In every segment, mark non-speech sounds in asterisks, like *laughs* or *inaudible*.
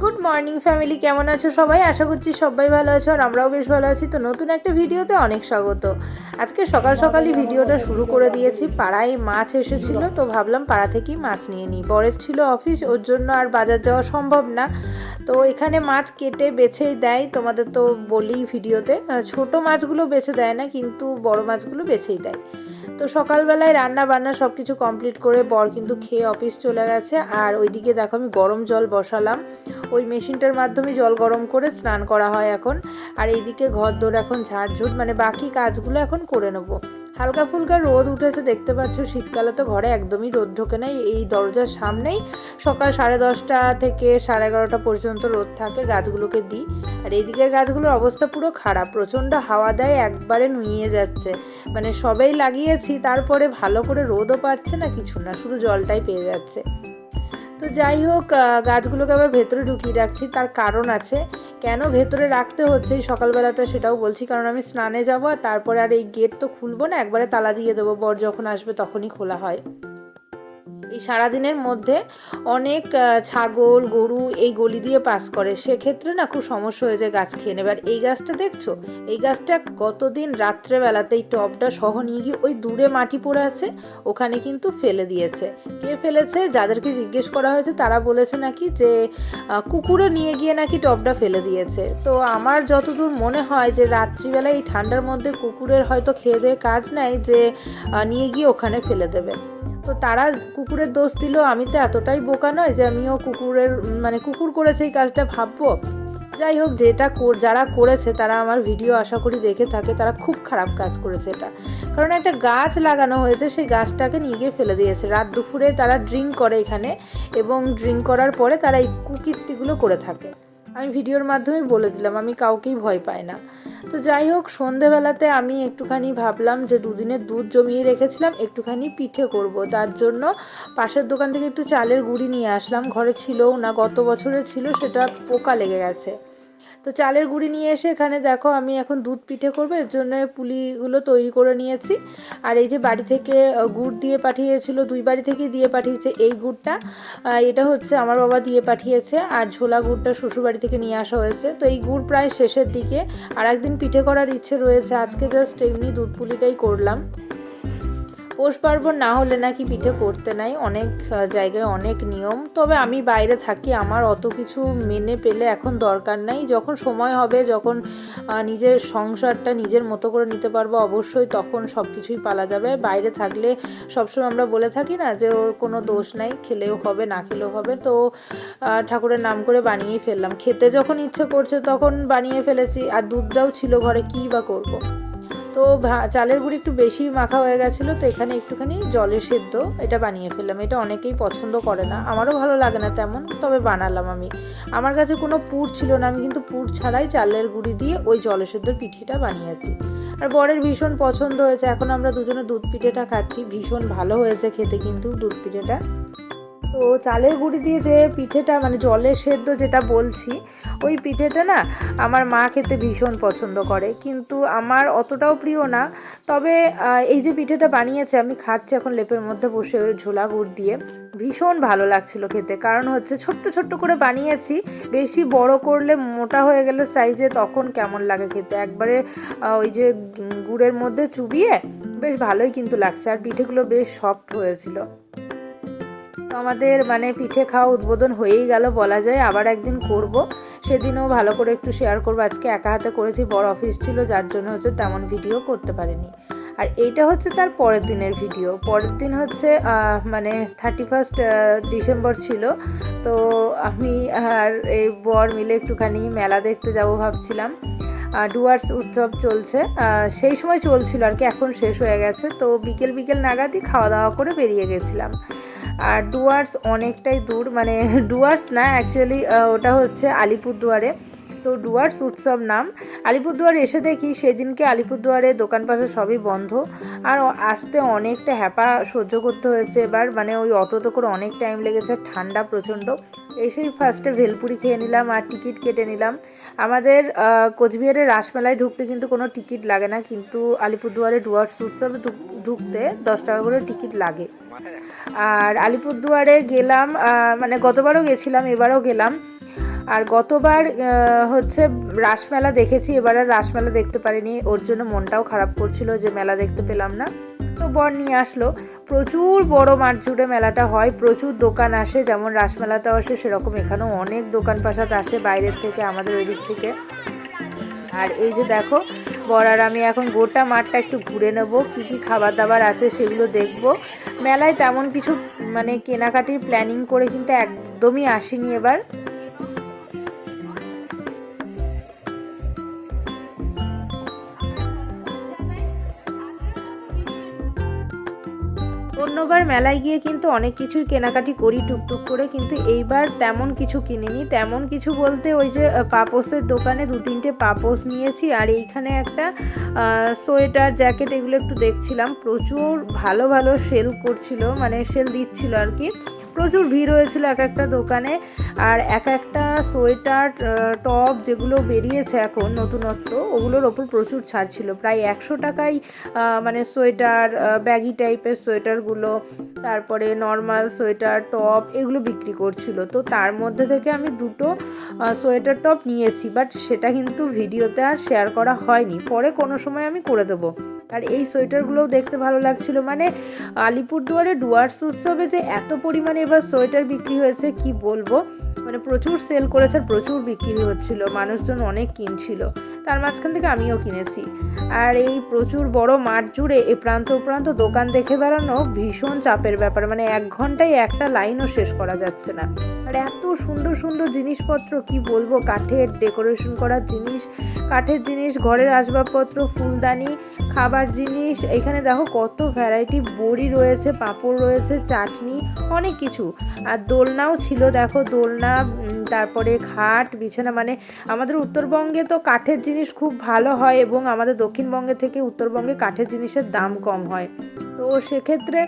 Good morning family কেমন আছো সবাই? আশা করছি সবাই ভালো আছো আর আমরাও বেশ ভালো আছি। তো নতুন একটা ভিডিওতে অনেক স্বাগত। আজকে সকাল সকালই ভিডিওটা শুরু করে দিয়েছি। পাড়ায় মাছ এসেছিল, তো ভাবলাম পাড়া থেকেই মাছ নিয়ে নিই। বরের ছিল অফিস, ওর জন্য আর বাজার যাওয়া সম্ভব না। তো এখানে মাছ কেটে বেছেই দেয়। তোমাদের তো বলি ভিডিওতে ছোট মাছগুলো বেছে দেয় না, কিন্তু বড় মাছগুলো বেছেই দেয়। তো সকালবেলায় রান্না বান্না সব কিছু কমপ্লিট করে বর কিন্তু খেয়ে অফিস চলে গেছে। আর ওইদিকে দেখো আমি গরম জল বসালাম। ওই মেশিনটার মাধ্যমে জল গরম করে স্নান করা হয় এখন। আর এইদিকে ঘর দোর এখন ঝাড়ঝুট মানে বাকি কাজগুলো এখন করে নেব। হালকা ফুলকা রোদ উঠেছে, দেখতে পাচ্ছ শীতকালে তো ঘরে একদমই রোদ ঢোকে না, এই দরজার সামনেই সকাল সাড়ে দশটা থেকে সাড়ে এগারোটা পর্যন্ত রোদ থাকে, গাছগুলোকে দিই। আর এইদিকের গাছগুলোর অবস্থা পুরো খারাপ, প্রচণ্ড হাওয়া দেয়, একবারে নুইয়ে যাচ্ছে। মানে সবেই লাগিয়েছি, তারপরে ভালো করে রোদও পাচ্ছে না, কিছু না, শুধু জলটাই পেয়ে যাচ্ছে। তো যাই হোক গাছগুলোকে আবার ভেতরে ঢুকিয়ে রাখছি, তার কারণ আছে কেন ভেতরে রাখতে হচ্ছে সকালবেলাতে সেটাও বলছি, কারণ আমি স্নানে যাব আর তারপরে আর এই গেট তো খুলবো না, একবারে তালা দিয়ে দেবো, বর যখন আসবে তখনই খোলা হয়। এই সারাদিনের মধ্যে অনেক ছাগল, গরু এই গলি দিয়ে পাস করে। সেক্ষেত্রে না খুব সমস্যা হয়ে যায় গাছ খেয়ে নেবে আর এই গাছটা দেখছ? এই গাছটা গতদিন রাত্রেবেলাতে এই টবটা সহ নিয়ে গিয়ে ওই দূরে মাটি পড়ে আছে, ওখানে কিন্তু ফেলে দিয়েছে। কে ফেলেছে? যাদেরকে জিজ্ঞেস করা হয়েছে তারা বলেছে নাকি যে কুকুরে নিয়ে গিয়ে নাকি টবটা ফেলে দিয়েছে। তো আমার যতদূর মনে হয় যে রাত্রিবেলা এই ঠান্ডার মধ্যে কুকুরের হয়তো খেয়ে দিয়ে কাজ নাই যে নিয়ে গিয়ে ওখানে ফেলে দেবে। তো তারা কুকুরের দোষ দিল, আমি তো এতটাই বোকা নয় যে আমিও কুকুরের মানে কুকুর করেছে এই কাজটা ভাববো। যাই হোক, যেটা যারা করেছে, তারা আমার ভিডিও আশা করি দেখে থাকে, তারা খুব খারাপ কাজ করেছে এটা। কারণ একটা গাছ লাগানো হয়েছে, সেই গাছটাকে নিয়ে গিয়ে ফেলে দিয়েছে। রাত দুপুরে তারা ড্রিঙ্ক করে এখানে, এবং ড্রিঙ্ক করার পরে তারা এই কুকীর্তিগুলো করে থাকে। আমি ভিডিওর মাধ্যমে বলে দিলাম, আমি কাউকেই ভয় পাই না। তো যাই হোক, সন্ধেবেলাতে আমি একটুখানি ভাবলাম যে দুদিনের দুধ জমিয়ে রেখেছিলাম, একটুখানি পিঠে করব। তার জন্য পাশের দোকান থেকে একটু চালের গুঁড়ি নিয়ে আসলাম। ঘরে ছিলও না, গত বছরে ছিল, সেটা পোকা লেগে গেছে। তো চালের গুঁড়ি নিয়ে এসে এখানে দেখো আমি এখন দুধ পিঠে করব, এর জন্য পুলিগুলো তৈরি করে নিয়েছি। আর এই যে বাড়ি থেকে গুড় দিয়ে পাঠিয়েছিল, দুই বাড়ি থেকেই দিয়ে পাঠিয়েছে এই গুড়টা। এটা হচ্ছে আমার বাবা দিয়ে পাঠিয়েছে আর ঝোলা গুড়টা শ্বশুর বাড়ি থেকে নিয়ে আসা হয়েছে। তো এই গুড় প্রায় শেষের দিকে আর একদিন পিঠে করার ইচ্ছে রয়েছে, আজকে জাস্ট এমনি দুধ পুলিটাই করলাম। পৌষ পার্বণ না হলে নাকি পিঠে করতে নাই। অনেক জায়গায় অনেক নিয়ম। তবে আমি বাইরে থাকি, আমার অত কিছু মেনে পেলে এখন দরকার নাই। যখন সময় হবে, যখন নিজের সংসারটা নিজের মতো করে নিতে পারব, অবশ্যই তখন সব কিছুই পালা যাবে। বাইরে থাকলে সবসময় আমরা বলে থাকি না যে কোনো দোষ নাই, খেলেও হবে, না খেলেও হবে। তো ঠাকুরের নাম করে বানিয়েই ফেললাম। খেতে যখন ইচ্ছে করছে তখন বানিয়ে ফেলেছি। আর দুধটাও ছিল ঘরে, কী বা করব? তো চালের গুঁড়ি একটু বেশি মাখা হয়ে গেছিল, তো এখানে একটুখানি জলে সেদ্ধ এটা বানিয়ে ফেললাম। এটা অনেকেই পছন্দ করে না, আমারও ভালো লাগে না তেমন, তবে বানালাম আমি। আমার কাছে কোনো পুর ছিল না, আমি কিন্তু পুর ছাড়াই চালের গুঁড়ি দিয়ে ওই জলে সেদ্ধ পিঠিটা বানিয়েছি। আর বরের ভীষণ পছন্দ হয়েছে, এখন আমরা দুজনে দুধ পিঠেটা খাচ্ছি, ভীষণ ভালো হয়েছে খেতে কিন্তু দুধ পিঠেটা। তো চালের গুঁড়ি দিয়ে যে পিঠেটা মানে জলের সেদ্ধ যেটা বলছি, ওই পিঠেটা না আমার মা খেতে ভীষণ পছন্দ করে। কিন্তু আমার অতটাও প্রিয় না। তবে এই যে পিঠেটা বানিয়েছে, আমি খাচ্ছি এখন লেপের মধ্যে বসে ওই ঝোলা গুড় দিয়ে। ভীষণ ভালো লাগছিল খেতে। কারণ হচ্ছে ছোট্ট ছোট্ট করে বানিয়েছি, বেশি বড় করলে মোটা হয়ে গেলে সাইজে তখন কেমন লাগে খেতে। একবারে ওই যে গুড়ের মধ্যে চুবিয়ে বেশ ভালোই কিন্তু লাগছে। আর পিঠেগুলো বেশ সফট হয়েছিল। তো আমাদের মানে পিঠে খাওয়া উদ্বোধন হয়েই গেল বলা যায়। আবার একদিন করব। সেদিনও ভালো করে একটু শেয়ার করব। আজকে একা হাতে করেছি, বড় অফিস ছিল, যার জন্য হচ্ছে তেমন ভিডিও করতে পারিনি। আর এইটা হচ্ছে তার পরের দিনের ভিডিও পরের দিন হচ্ছে মানে থার্টি ফার্স্ট ডিসেম্বর ছিল। তো আমি আর এই বর মিলে একটুখানি মেলা দেখতে যাব ভাবছিলাম। ডুয়ার্স উৎসব চলছে। সেই সময় চলছিল আর কি, এখন শেষ হয়ে গেছে। তো বিকেল বিকেল নাগাদই খাওয়া দাওয়া করে বেরিয়ে গেছিলাম। আর ডুয়ার্স অনেকটাই দূর মানে *laughs* ডুয়ার্স না অ্যাকচুয়ালি ওটা হচ্ছে আলিপুরদুয়ারে। তো ডুয়ার্স উৎসব নাম। আলিপুরদুয়ার এসে দেখি সেদিনকে আলিপুরদুয়ারে দোকান পাশে সবই বন্ধ। আর আসতে অনেকটা হ্যাপা সহ্য করতে হয়েছে। এবার মানে ওই অটোতে করে অনেক টাইম লেগেছে ঠান্ডা প্রচণ্ড। এসেই ফার্স্টে ভেলপুরি খেয়ে নিলাম আর টিকিট কেটে নিলাম। আমাদের কোচবিহারের রাসমেলায় ঢুকতে কিন্তু কোনো টিকিট লাগে না। কিন্তু আলিপুরদুয়ারে ডুয়ার্স উৎসবে ঢুক- ঢুকতে দশ টাকা করে টিকিট লাগে। আর আলিপুরদুয়ারে গেলাম মানে গতবারও গেছিলাম, এবারও গেলাম। আর গতবার হচ্ছে রাসমেলা দেখেছি, এবার আর রাসমেলা দেখতে পারিনি। ওর জন্য মনটাও খারাপ করছিল যে মেলা দেখতে পেলাম না। তো বর নিয়ে আসলো। প্রচুর বড় মাঠ জুড়ে মেলাটা হয়, প্রচুর দোকান আসে, যেমন রাসমেলাতেও আসে, সেরকম এখানেও অনেক দোকান পাশাত আসে বাইরের থেকে, আমাদের ওই দিক থেকে। আর এই যে দেখো বর, আর আমি এখন গোটা মাঠটা একটু ঘুরে নেব, কি কি খাবার দাবার আছে সেগুলো দেখব। মেলায় তেমন কিছু মানে কেনাকাটির প্ল্যানিং করে কিন্তু একদমই আসিনি এবার। অন্যবার মেলায় গিয়ে কিন্তু অনেক কিছুই কেনাকাটি করি টুকটুক করে, কিন্তু এইবার তেমন কিছু কিনিনি। তেমন কিছু বলতে ওই যে পাপোসের দোকানে দু তিনটে পাপোস নিয়েছি, আর এইখানে একটা সোয়েটার, জ্যাকেট এগুলো একটু দেখছিলাম। প্রচুর ভালো ভালো সেল করছিল মানে সেল দিচ্ছিল আর কি। প্রচুর ভিড় হয়েছিল এক একটা দোকানে। আর এক একটা সোয়েটার টপ যেগুলো বেরিয়েছে এখন নতুনত্ব, ওগুলোর ওপর প্রচুর ছাড় ছিল। প্রায় একশো টাকায় মানে সোয়েটার ব্যাগি টাইপের সোয়েটারগুলো, তারপরে নর্মাল সোয়েটার, টপ এগুলো বিক্রি করছিল। তো তার মধ্যে থেকে আমি দুটো সোয়েটার টপ নিয়েছি বাট সেটা কিন্তু ভিডিওতে আর শেয়ার করা হয়নি। পরে কোনো সময় আমি করে দেবো। আর এই সোয়েটারগুলোও দেখতে ভালো লাগছিল। মানে আলিপুরদুয়ারে ডুয়ার্স উৎসবে যে এত পরিমাণে এবার সোয়েটার বিক্রি হয়েছে, কি বলব? মানে প্রচুর সেল করেছে আর প্রচুর বিক্রি হচ্ছিল, মানুষজন অনেক কিনছিল। তার মাঝখান থেকে আমিও কিনেছি। আর এই প্রচুর বড় মাঠ জুড়ে এ প্রান্ত প্রান্ত দোকান দেখে বেড়ানো ভীষণ চাপের ব্যাপার। মানে এক ঘন্টায় একটা লাইনও শেষ করা যাচ্ছে না। আর এত সুন্দর সুন্দর জিনিসপত্র, কি বলব? কাঠের ডেকোরেশন করার জিনিস, কাঠের জিনিস, ঘরের আসবাবপত্র, ফুলদানি, খাবার জিনিস। এখানে দেখো কত ভ্যারাইটি বড়ি রয়েছে, পাঁপড় রয়েছে, চাটনি, অনেক কিছু। আর দোলনাও ছিল, দেখো দোলনা উম, তারপরে খাট বিছানা মানে আমাদের উত্তরবঙ্গে তো কাঠের জিনিস খুব ভালো হয় এবং আমাদের দক্ষিণবঙ্গে থেকে উত্তরবঙ্গে কাঠের জিনিসের দাম কম হয়। তো সেক্ষেত্রে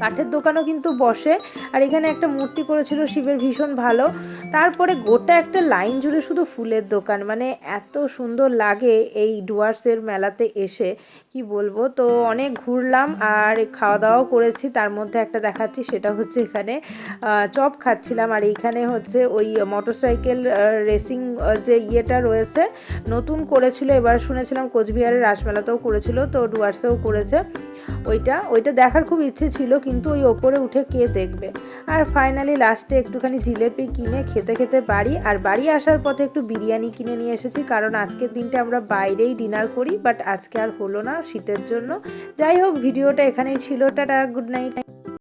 কাঠের দোকানও কিন্তু বসে। আর এখানে একটা মূর্তি করেছিল শিবের, ভীষণ ভালো। তারপরে গোটা একটা লাইন জুড়ে শুধু ফুলের দোকান। মানে এত সুন্দর লাগে এই ডুয়ার্সের মেলাতে এসে, কি বলব? তো অনেক ঘুরলাম আর খাওয়া দাওয়াও করেছি। তার মধ্যে একটা দেখাচ্ছি, সেটা হচ্ছে এখানে চপ খাচ্ছিলাম। আর এইখানে হচ্ছে ওই মোটরসাইকেল রেসিং যে ইয়েটা রয়েছে, নতুন করেছিল। এবার শুনেছিলাম কোচবিহারের রাসমেলাতেও করেছিল, তো ডুয়ার্সেও করেছে। ওইটা ওইটা দেখার খুব ইচ্ছে ছিল, কিন্তু ওই ওপরে উঠে কে দেখবে? আর ফাইনালি লাস্টে একটুখানি জিলেপি কিনে খেতে খেতে বাড়ি, আর বাড়ি আসার পথে একটু বিরিয়ানি কিনে নিয়ে এসেছি, কারণ আজকের দিনটা আমরা বাইরেই ডিনার করি বাট আজকে আর হলো না শীতের জন্য। যাই হোক, ভিডিওটা এখানেই ছিল, টাটা গুড নাইট